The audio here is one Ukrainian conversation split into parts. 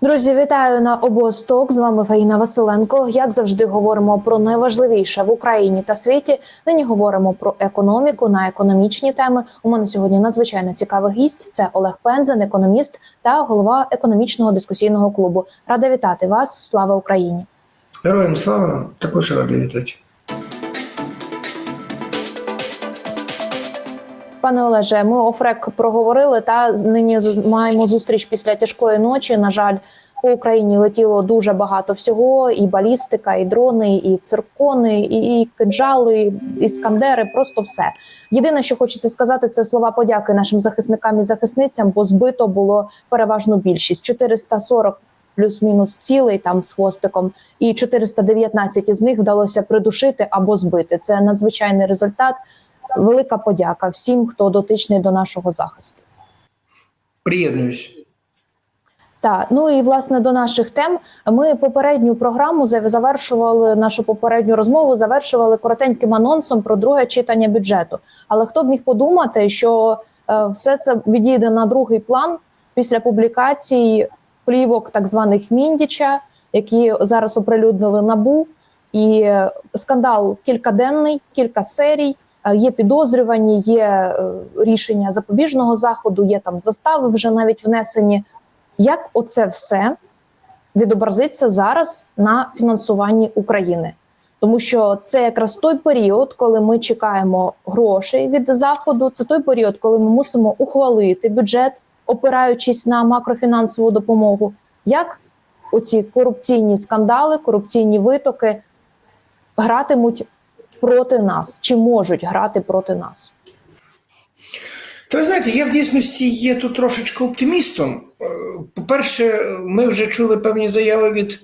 Друзі, вітаю на обосток. З вами Фаїна Василенко. Як завжди, говоримо про найважливіше в Україні та світі. Нині говоримо про економіку на економічні теми. У мене сьогодні надзвичайно цікавий гість. Це Олег Пензен, економіст та голова економічного дискусійного клубу. Рада вітати вас. Слава Україні! Героям слава, також радий вітати. Пане Олеже, ми офрек проговорили та нині маємо зустріч після тяжкої ночі. На жаль, по Україні летіло дуже багато всього: і балістика, і дрони, і циркони, і, і кинджали, і іскандери. Просто все. Єдине, що хочеться сказати, це слова подяки нашим захисникам і захисницям, бо збито було переважно більшість 440 плюс-мінус цілий там з хвостиком, і 419 із них вдалося придушити або збити. Це надзвичайний результат. Велика подяка всім, хто дотичний до нашого захисту. Приєднуюсь. Так, ну і власне до наших тем. Ми попередню програму завершували нашу попередню розмову, завершували коротеньким анонсом про друге читання бюджету. Але хто б міг подумати, що е, все це відійде на другий план після публікацій плівок так званих Міндіча, які зараз оприлюднили набу, і е, скандал кількаденний, кілька серій. Е, Є підозрювані, є е, рішення запобіжного заходу, є там застави вже навіть внесені. Як оце все відобразиться зараз на фінансуванні України? Тому що це якраз той період, коли ми чекаємо грошей від заходу. Це той період, коли ми мусимо ухвалити бюджет, опираючись на макрофінансову допомогу. Як оці корупційні скандали, корупційні витоки гратимуть проти нас, чи можуть грати проти нас? То ви знаєте, я в дійсності є тут трошечки оптимістом. Е, По-перше, ми вже чули певні заяви від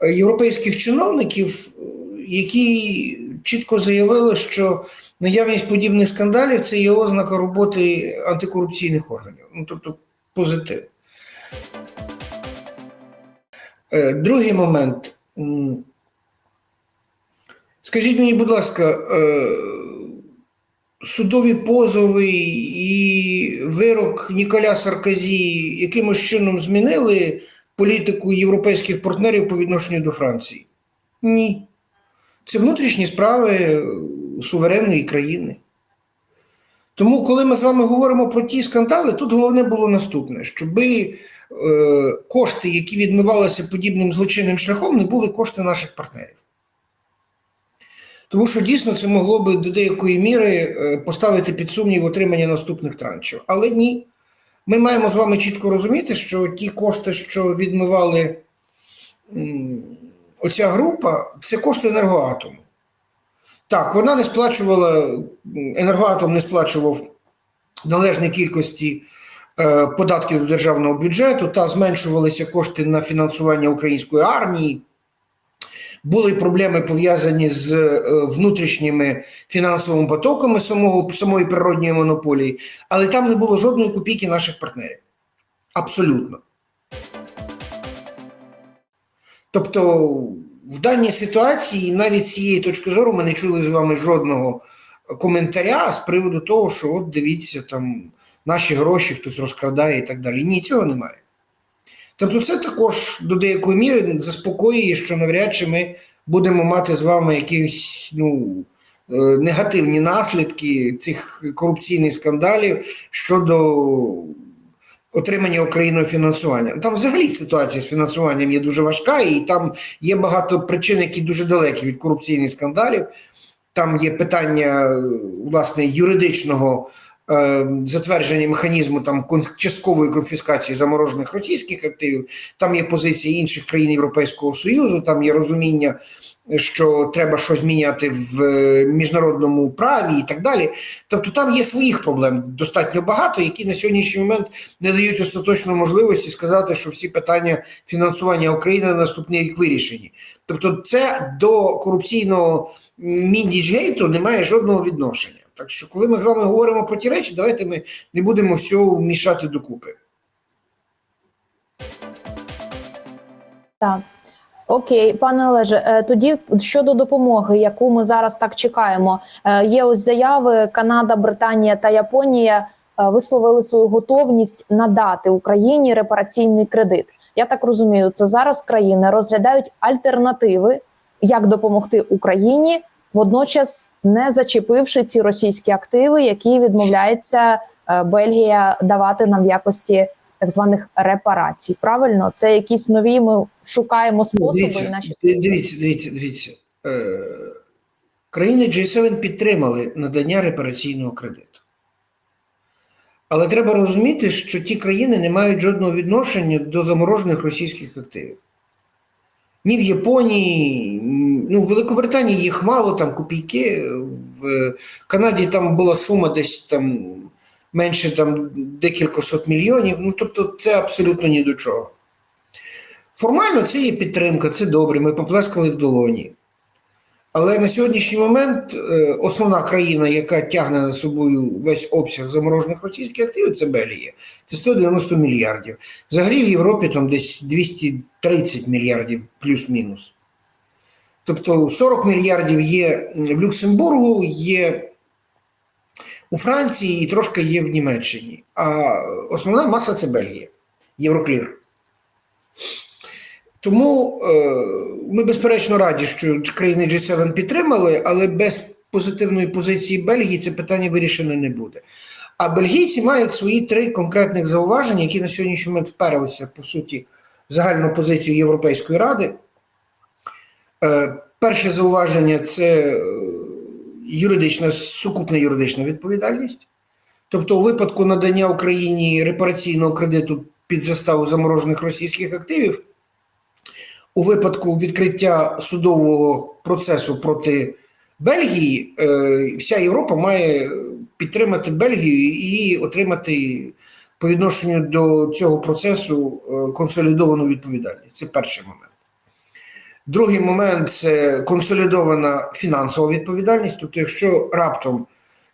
е, європейських чиновників, е, які чітко заявили, що наявність подібних скандалів це є ознака роботи антикорупційних органів. Ну, тобто позитив. Другий момент. Скажіть мені, будь ласка, е, судові позови і вирок Ніколя Саркозі якимось чином змінили політику європейських партнерів по відношенню до Франції? Ні. Це внутрішні справи суверенної країни. Тому, коли ми з вами говоримо про ті скандали, тут головне було наступне: щоби е, кошти, які відмивалися подібним злочинним шляхом, не були кошти наших партнерів. Тому що дійсно це могло би до деякої міри е, поставити під сумнів отримання наступних траншів. Але ні. Ми маємо з вами чітко розуміти, що ті кошти, що відмивали оця група, це кошти енергоатому. Так, вона не сплачувала, енергоатом не сплачував належної кількості е, податків до державного бюджету, та зменшувалися кошти на фінансування української армії. Були проблеми пов'язані з е, внутрішніми фінансовими потоками самого, самої природньої монополії, але там не було жодної копійки наших партнерів. Абсолютно. Тобто, в даній ситуації, навіть з цієї точки зору, ми не чули з вами жодного коментаря з приводу того, що от дивіться, там наші гроші хтось розкрадає і так далі. Ні, цього немає. Тобто, це також до деякої міри заспокоює, що навряд чи ми будемо мати з вами якісь ну, е, негативні наслідки цих корупційних скандалів щодо отримання Україною фінансування. Там взагалі ситуація з фінансуванням є дуже важка, і там є багато причин, які дуже далекі від корупційних скандалів. Там є питання е, власне юридичного затвердження механізму там часткової конфіскації заморожених російських активів. Там є позиції інших країн Європейського Союзу, там є розуміння, що треба щось міняти в е, міжнародному праві і так далі. Тобто там є своїх проблем достатньо багато, які на сьогоднішній момент не дають остаточної можливості сказати, що всі питання фінансування України на наступний рік вирішені. Тобто, це до корупційного міндічгейту не має жодного відношення. Так що, коли ми з вами говоримо про ті речі, давайте ми не будемо все мішати докупи. Так. Окей, пане Олеже, е, тоді щодо допомоги, яку ми зараз так чекаємо, Е, є ось заяви Канада, Британія та Японія е, висловили свою готовність надати Україні репараційний кредит. Я так розумію, це зараз країни розглядають альтернативи, як допомогти Україні, водночас не зачепивши ці російські активи, які відмовляється Бельгія давати нам в якості так званих репарацій. Правильно, це якісь нові. Ми шукаємо способи. і Дивіться, наші дивіться, дивіться, дивіться. Е, країни G7 підтримали надання репараційного кредиту. Але треба розуміти, що ті країни не мають жодного відношення до заморожених російських активів. Ні в Японії, ну в Великобританії їх мало, там копійки. В Канаді там була сума десь там менше там декілька сот мільйонів. Ну тобто це абсолютно ні до чого. Формально це є підтримка, це добре, ми поплескали в долоні. Але на сьогоднішній момент е, основна країна, яка тягне за собою весь обсяг заморожених російських активів, це Бельгія. Це 190 мільярдів. Взагалі в Європі там десь 230 мільярдів плюс-мінус. Тобто 40 мільярдів є в Люксембургу, є у Франції і трошки є в Німеччині. А основна маса це Бельгія, Євроклір. Тому е, ми безперечно раді, що країни G7 підтримали, але без позитивної позиції Бельгії це питання вирішено не буде. А бельгійці мають свої три конкретних зауваження, які на сьогоднішній момент вперлися, по суті, в загальну позицію Європейської ради. Е, перше зауваження це е, юридична, сукупна юридична відповідальність. Тобто, у випадку надання Україні репараційного кредиту під заставу заморожених російських активів у випадку відкриття судового процесу проти Бельгії, е, вся Європа має підтримати Бельгію і отримати по відношенню до цього процесу е, консолідовану відповідальність. Це перший момент. Другий момент це консолідована фінансова відповідальність. Тобто, якщо раптом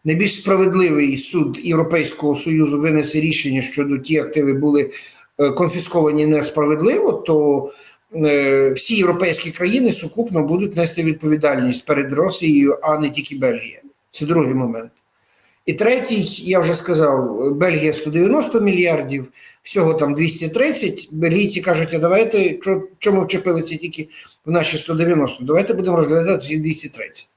найбільш справедливий суд Європейського Союзу винесе рішення, що до ті активи були е, конфісковані несправедливо, то е, всі європейські країни сукупно будуть нести відповідальність перед Росією, а не тільки Бельгія. Це другий момент. І третій, я вже сказав, Бельгія 190 мільярдів, всього там 230. Бельгійці кажуть, а давайте чому вчепилися тільки в наші 190? Давайте будемо розглядати всі 230.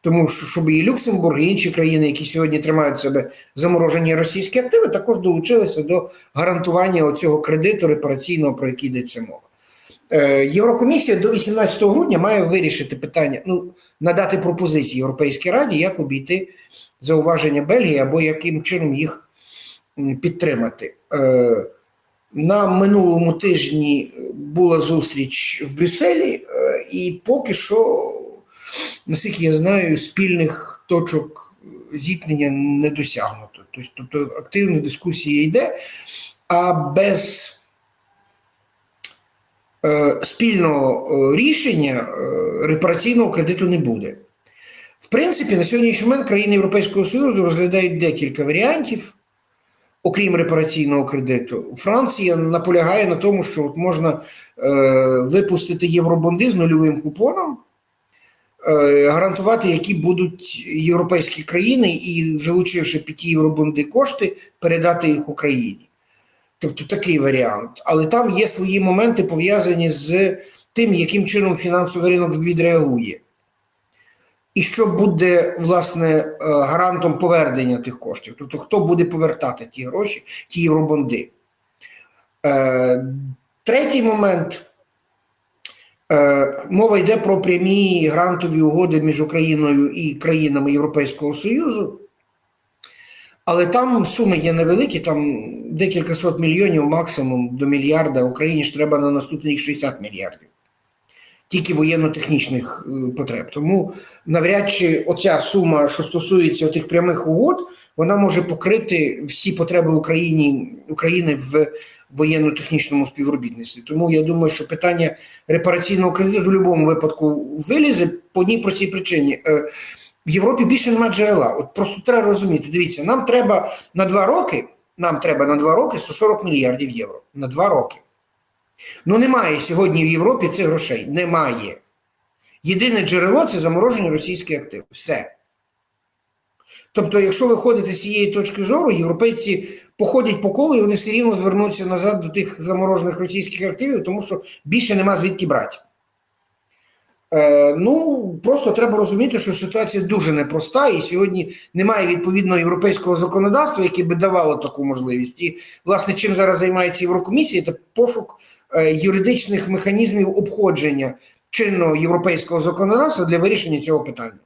Тому що щоб і Люксембург, і інші країни, які сьогодні тримають себе заморожені російські активи, також долучилися до гарантування оцього кредиту репараційного, про який йдеться мова. Е, Єврокомісія до 18 грудня має вирішити питання, ну надати пропозиції Європейській Раді, як обійти зауваження Бельгії або яким чином їх підтримати. Е, На минулому тижні була зустріч в Брюсселі, е, і поки що, наскільки я знаю, спільних точок зіткнення не досягнуто. Тобто активна дискусія йде, а без е, спільного рішення репараційного кредиту не буде. В принципі, на сьогоднішній момент країни Європейського Союзу розглядають декілька варіантів, окрім репараційного кредиту. Франція наполягає на тому, що от можна е, випустити євробонди з нульовим купоном, е, гарантувати, які будуть європейські країни, і, залучивши під ті євробонди кошти, передати їх Україні. Тобто такий варіант. Але там є свої моменти пов'язані з тим, яким чином фінансовий ринок відреагує. І що буде власне гарантом повернення тих коштів? Тобто, хто буде повертати ті гроші, ті євробонди? Е, Третій момент е, мова йде про прямі грантові угоди між Україною і країнами Європейського Союзу. Але там суми є невеликі, там декілька сот мільйонів, максимум до мільярда. Україні ж треба на наступний рік 60 мільярдів тільки воєнно-технічних потреб. Тому навряд чи оця сума, що стосується тих прямих угод, вона може покрити всі потреби Україні, України в воєнно-технічному співробітництві. Тому я думаю, що питання репараційного кредиту в будь-якому випадку вилізе по одній простій причині. В Європі більше немає джерела. От просто треба розуміти. Дивіться, нам треба на два роки. Нам треба на два роки 140 мільярдів євро. На два роки. Ну, немає сьогодні в Європі цих грошей. Немає. Єдине джерело це заморожені російські активи. Все. Тобто, якщо ви ходите з цієї точки зору, європейці походять по колу, і вони все рівно звернуться назад до тих заморожених російських активів, тому що більше нема звідки брати. Е, ну, просто треба розуміти, що ситуація дуже непроста, і сьогодні немає відповідного європейського законодавства, яке би давало таку можливість. І, власне, чим зараз займається Єврокомісія, це пошук юридичних механізмів обходження чинного європейського законодавства для вирішення цього питання.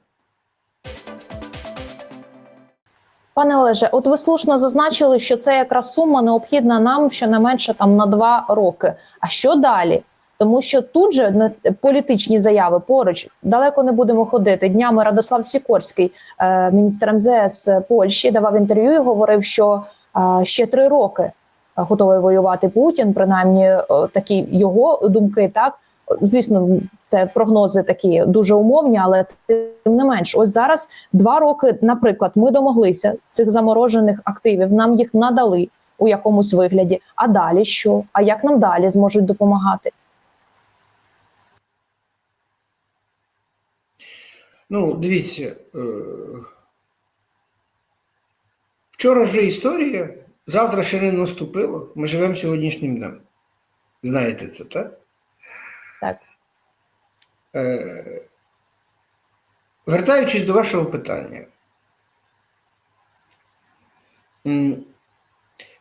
Пане Олеже, от ви слушно зазначили, що це якраз сума необхідна нам щонайменше там на два роки. А що далі? Тому що тут же політичні заяви поруч далеко не будемо ходити. Днями Радослав Сікорський, е, міністр МЗС Польщі, давав інтерв'ю і говорив, що е, ще три роки готовий воювати Путін. Принаймні, е, такі його думки. Так звісно, це прогнози такі дуже умовні, але тим не менш, ось зараз два роки, наприклад, ми домоглися цих заморожених активів. Нам їх надали у якомусь вигляді. А далі що? А як нам далі зможуть допомагати? Ну, дивіться, е, вчора вже історія, завтра ще не наступило. Ми живемо сьогоднішнім днем. Знаєте це, так? Так. Е, Вертаючись до вашого питання.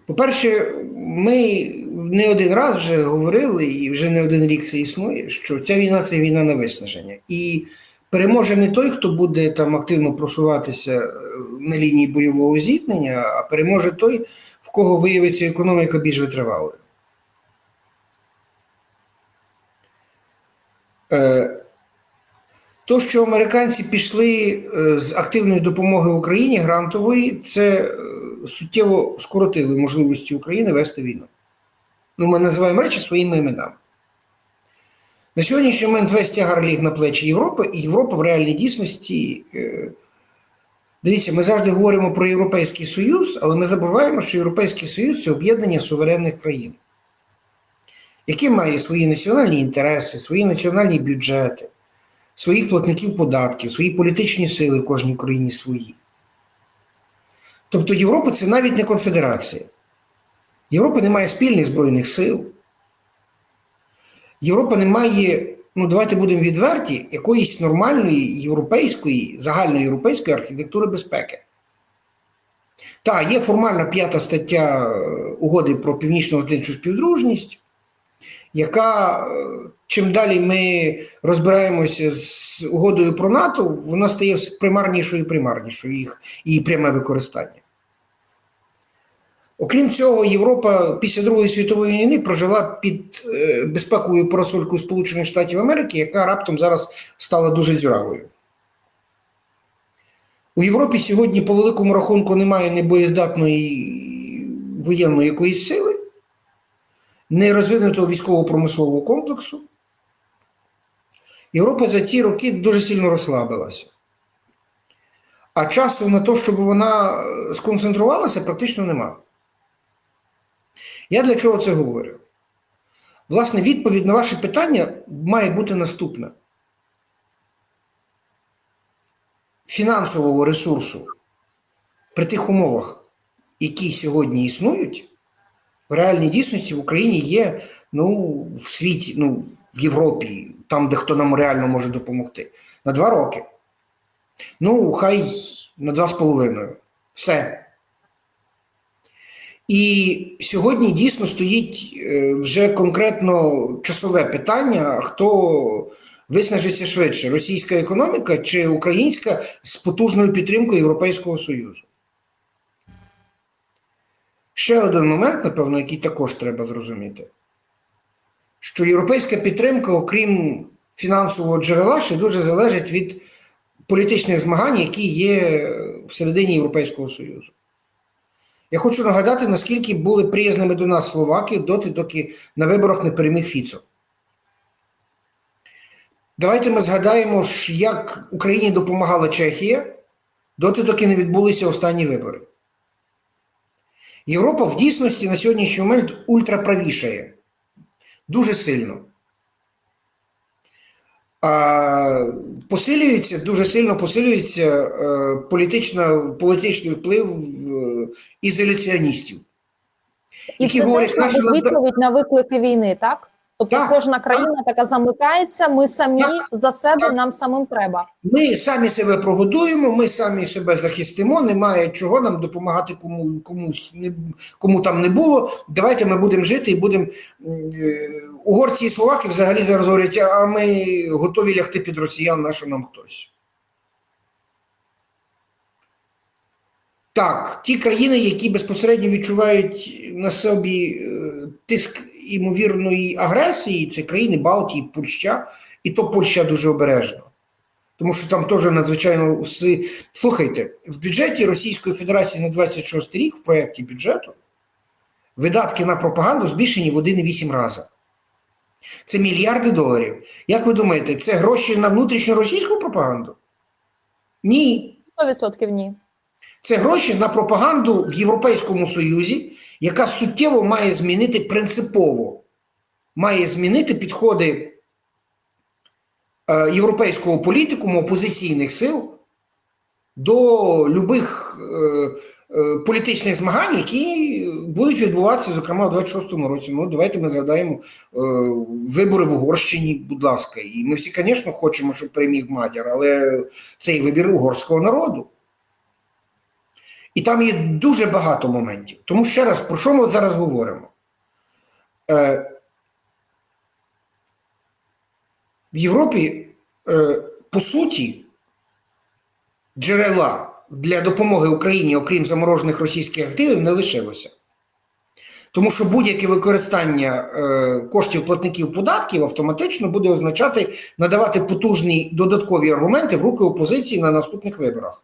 По-перше, ми не один раз вже говорили, і вже не один рік це існує, що ця війна це війна на виснаження. І переможе не той, хто буде там активно просуватися е, на лінії бойового зіткнення, а переможе той, кого виявиться економіка більш витривалою. Е, То, що американці пішли е, з активної допомоги Україні грантової, це е, суттєво скоротили можливості України вести війну. Ну, ми називаємо речі своїми іменами. На сьогоднішній момент весь тягар ліг на плечі Європи, і Європа в реальній дійсності. Дивіться, ми завжди говоримо про Європейський Союз, але ми забуваємо, що Європейський Союз це об'єднання суверенних країн, яке має свої національні інтереси, свої національні бюджети, своїх платників податків, свої політичні сили в кожній країні свої. Тобто Європа це навіть не конфедерація. Європа не має спільних збройних сил. Європа не має, ну давайте будемо відверті, якоїсь нормальної європейської, загальноєвропейської архітектури безпеки. Так, є формальна п'ята стаття е, угоди про північно-атлантичну співдружність, яка е, чим далі ми розбираємося з угодою про НАТО, вона стає примарнішою і примарнішою їх її пряме використання. Окрім цього, Європа після Другої світової війни прожила під е, безпековою парасолькою Сполучених Штатів Америки, яка раптом зараз стала дуже дзюравою. У Європі сьогодні, по великому рахунку, немає небоєздатної воєнної якоїсь сили, не розвинутого військово-промислового комплексу. Європа за ці роки дуже сильно розслабилася. А часу на те, щоб вона е, сконцентрувалася, практично нема. Я для чого це говорю? Власне, відповідь на ваше питання має бути наступна. Фінансового ресурсу при тих умовах, які сьогодні існують, в реальній дійсності в Україні є ну, в світі, ну, в Європі, там, де хто нам реально може допомогти, на два роки. Ну, хай на два з половиною. Все. І сьогодні дійсно стоїть е, вже конкретно часове питання: хто виснажиться швидше: російська економіка чи українська з потужною підтримкою Європейського Союзу. Ще один момент, напевно, який також треба зрозуміти, що європейська підтримка, окрім фінансового джерела, ще дуже залежить від політичних змагань, які є всередині Європейського Союзу. Я хочу нагадати, наскільки були приязними до нас словаки доти, доки на виборах не переміг Фіцо. Давайте ми згадаємо, як Україні допомагала Чехія, доти, доки не відбулися останні вибори. Європа в дійсності на сьогоднішній момент ультраправішає. Дуже сильно. А, посилюється, дуже сильно посилюється е, політична, політичний вплив е, ізоляціоністів І які це говорять, теж відповідь на виклики війни, так? Тобто Так, кожна країна така замикається, ми самі Так, за себе, так. нам самим треба. Ми самі себе прогодуємо, ми самі себе захистимо. Немає чого нам допомагати кому комусь не кому там не було. Давайте ми будемо жити і будемо е, угорці і словаки взагалі зараз говорять, а ми готові лягти під росіян, на що нам хтось. Так, ті країни, які безпосередньо відчувають на собі е, тиск імовірної агресії, це країни Балтії, Польща, і то Польща дуже обережно. Тому що там теж надзвичайно уси. Слухайте, в бюджеті Російської Федерації на 26 рік, в проєкті бюджету, видатки на пропаганду збільшені в 1,8 рази. Це мільярди доларів. Як ви думаєте, це гроші на внутрішню російську пропаганду? Ні. 100% ні. Це гроші на пропаганду в Європейському Союзі, яка суттєво має змінити принципово, має змінити підходи е, європейського політикуму опозиційних сил до любих е, е, політичних змагань, які будуть відбуватися, зокрема, у 26-му році. Ну, давайте ми згадаємо вибори в Угорщині, будь ласка. І ми всі, звісно, хочемо, щоб переміг Мадяр, але це і вибір угорського народу. І там є дуже багато моментів. Тому ще раз, про що ми от зараз говоримо? Е, в Європі, е, по суті, джерела для допомоги Україні, окрім заморожених російських активів, не лишилося. Тому що будь-яке використання е, коштів платників податків автоматично буде означати надавати потужні додаткові аргументи в руки опозиції на наступних виборах.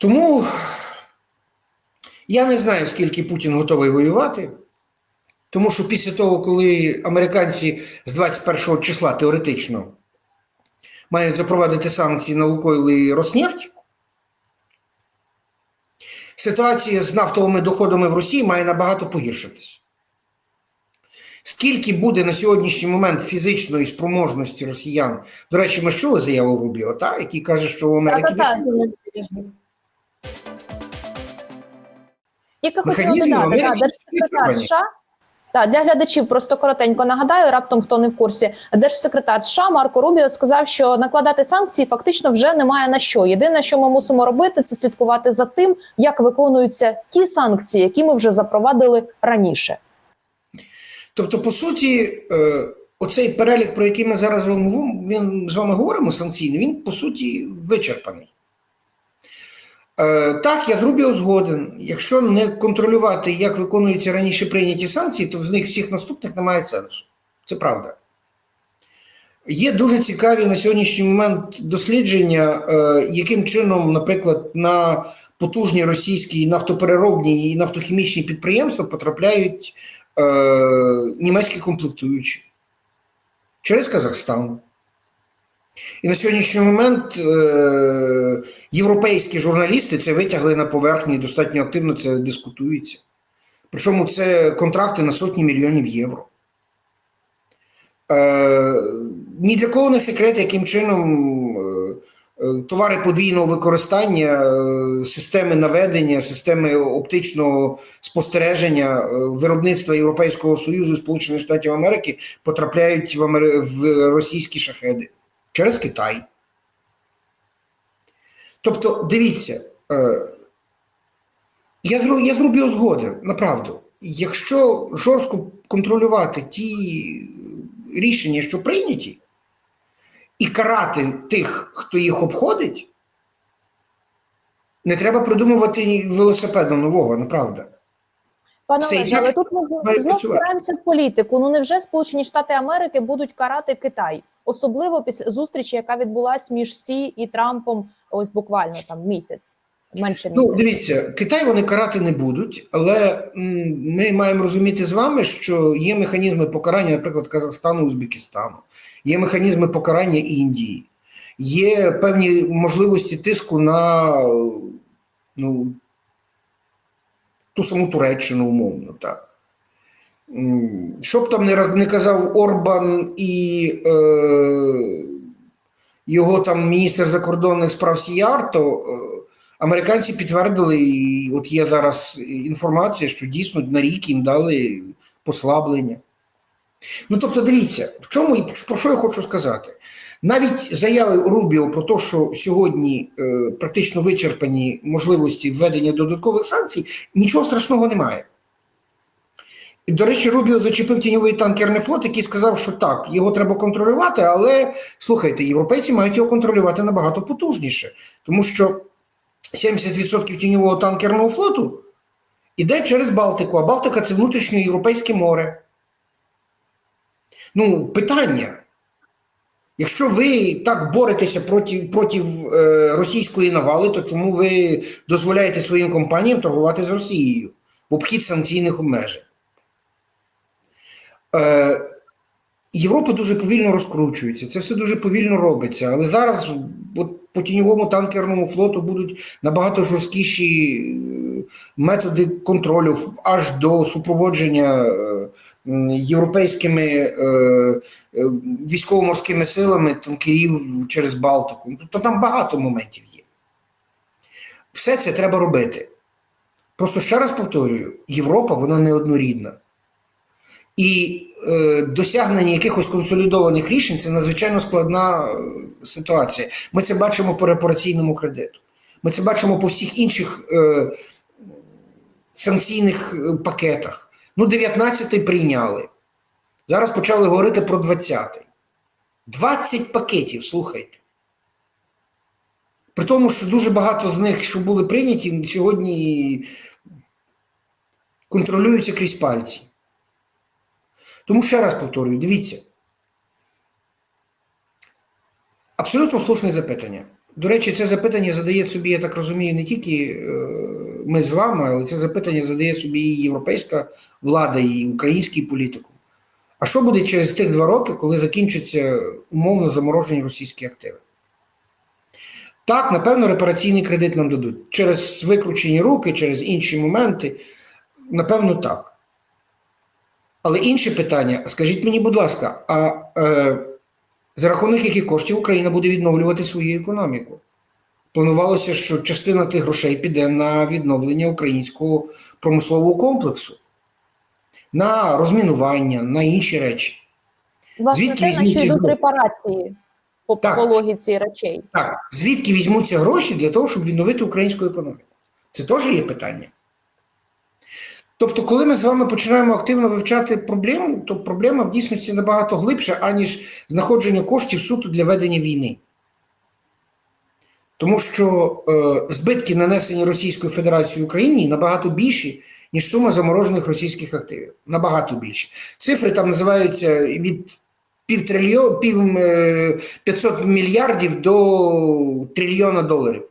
Тому я не знаю, скільки Путін готовий воювати, тому що після того, коли американці з 21 числа теоретично мають запровадити санкції на Лукойл і Роснефть, ситуація з нафтовими доходами в Росії має набагато погіршитись. Скільки буде на сьогоднішній момент фізичної спроможності росіян? До речі, ми чули заяву Рубіо, та, який каже, що у Америки Та-та-та. Тільки хотіла додати, да, держсекретар. США. Так, для глядачів просто коротенько нагадаю, раптом хто не в курсі. Держсекретар США Марко Рубіо сказав, що накладати санкції фактично вже немає на що. Єдине, що ми мусимо робити, це слідкувати за тим, як виконуються ті санкції, які ми вже запровадили раніше. Тобто, по суті, е, оцей перелік, про який ми зараз він, з вами говоримо, санкційний, він по суті вичерпаний. Е, Так, я з Рубіо згоден. Якщо не контролювати, як виконуються раніше прийняті санкції, то в них всіх наступних немає сенсу. Це правда. Є дуже цікаві на сьогоднішній момент дослідження, е, яким чином, наприклад, на потужні російські нафтопереробні і нафтохімічні підприємства потрапляють е, німецькі комплектуючі через Казахстан. І на сьогоднішній момент е, європейські журналісти це витягли на поверхню і достатньо активно це дискутується. Причому це контракти на сотні мільйонів євро. Е, ні для кого не секрет, яким чином е, е, товари подвійного використання, е, системи наведення, системи оптичного спостереження е, виробництва Європейського Союзу і Сполучених Штатів Америки потрапляють в, Амери... в російські шахеди через Китай. Тобто, дивіться, е, я, зру- я зроблю згоден, направду. Якщо жорстко контролювати ті рішення, що прийняті, і карати тих, хто їх обходить, не треба придумувати велосипеда нового, направда. Пане Олеже, але тут ми має знов працювати? впираємося в політику. Ну невже Сполучені Штати Америки будуть карати Китай, особливо після зустрічі, яка відбулась між Сі і Трампом, ось буквально там місяць, менше Ну, дивіться, Китай вони карати не будуть, але ми маємо розуміти з вами, що є механізми покарання, наприклад, Казахстану, Узбекистану, є механізми покарання Індії, є певні можливості тиску на ну, ту саму Туреччину, умовно, так. Що б там не, не казав Орбан і е, його там міністр закордонних справ Сіярто, е, американці підтвердили, і от є зараз інформація, що дійсно на рік їм дали послаблення. Ну тобто, дивіться, в чому про що я хочу сказати. Навіть заяви Рубіо про те, що сьогодні е, практично вичерпані можливості введення додаткових санкцій, нічого страшного немає. До речі, Рубіо зачепив тіньовий танкерний флот, який сказав, що так, його треба контролювати, але слухайте, європейці мають його контролювати набагато потужніше, тому що 70% тіньового танкерного флоту іде через Балтику, а Балтика це внутрішньоєвропейське море. Ну, питання. Якщо ви так боретеся проти, проти е, російської навали, то чому ви дозволяєте своїм компаніям торгувати з Росією в обхід санкційних обмежень? Е, Європа дуже повільно розкручується, це все дуже повільно робиться. Але зараз от, по тіньовому танкерному флоту будуть набагато жорсткіші е, методи контролю, аж до супроводження е, європейськими військово-морськими силами танкерів через Балтику. Тобто там багато моментів є. Все це треба робити. Просто ще раз повторюю: Європа вона не однорідна. І е, досягнення якихось консолідованих рішень це надзвичайно складна е, ситуація. Ми це бачимо по репараційному кредиту. Ми це бачимо по всіх інших е, санкційних е, пакетах. Ну, 19-й прийняли. Зараз почали говорити про 20-й. 20 пакетів, слухайте. При тому, що дуже багато з них, що були прийняті, сьогодні контролюються крізь пальці. Тому ще раз повторюю, дивіться. Абсолютно слушне запитання. До речі, це запитання задає собі, я так розумію, не тільки е, ми з вами, але це запитання задає собі і європейська влада, і український політикум. А що буде через тих два роки, коли закінчаться умовно заморожені російські активи? Так, напевно, репараційний кредит нам дадуть. Через викручені руки, через інші моменти. Напевно, так. Але інше питання, скажіть мені, будь ласка, а е, за рахунок яких коштів Україна буде відновлювати свою економіку? Планувалося, що частина тих грошей піде на відновлення українського промислового комплексу, на розмінування, на інші речі. Власне, Звідки те, на що йдуть репарації по, Так. по логіці речей. Так, звідки візьмуться гроші для того, щоб відновити українську економіку? Це теж є питання. Тобто, коли ми з вами починаємо активно вивчати проблему, то проблема в дійсності набагато глибша, аніж знаходження коштів суто для ведення війни. Тому що е, збитки, нанесені Російською Федерацією Україні, набагато більші, ніж сума заморожених російських активів. Набагато більші. Цифри там називаються від пів трильйон, пів е, 500 мільярдів до трильйона доларів.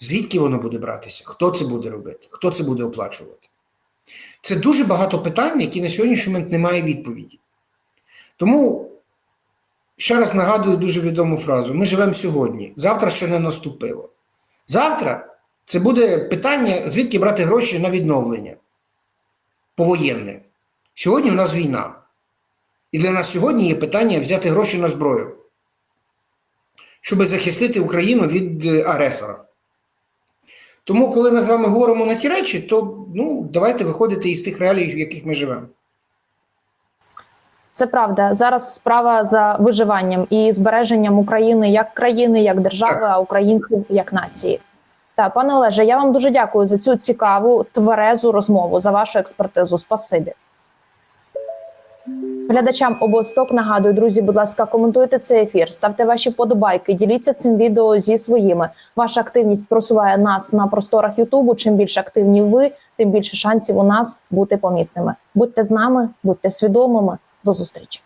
Звідки воно буде братися? Хто це буде робити? Хто це буде оплачувати? Це дуже багато питань, які на сьогоднішній момент немає відповіді. Тому ще раз нагадую дуже відому фразу: ми живемо сьогодні, завтра ще не наступило. Завтра це буде питання, звідки брати гроші на відновлення повоєнне. Сьогодні у нас війна. І для нас сьогодні є питання взяти гроші на зброю, щоб захистити Україну від е, агресора. Тому, коли ми з вами говоримо на ті речі, то ну, давайте виходити із тих реалій, в яких ми живемо. Це правда. Зараз справа за виживанням і збереженням України як країни, як держави, Так. а українців як нації. Та пане Олеже, я вам дуже дякую за цю цікаву тверезу розмову, за вашу експертизу. Спасибі. Глядачам обосток нагадую, друзі, будь ласка, коментуйте цей ефір, ставте ваші подобайки, діліться цим відео зі своїми. Ваша активність просуває нас на просторах Ютубу. Чим більш активні ви, тим більше шансів у нас бути помітними. Будьте з нами, будьте свідомими. До зустрічі.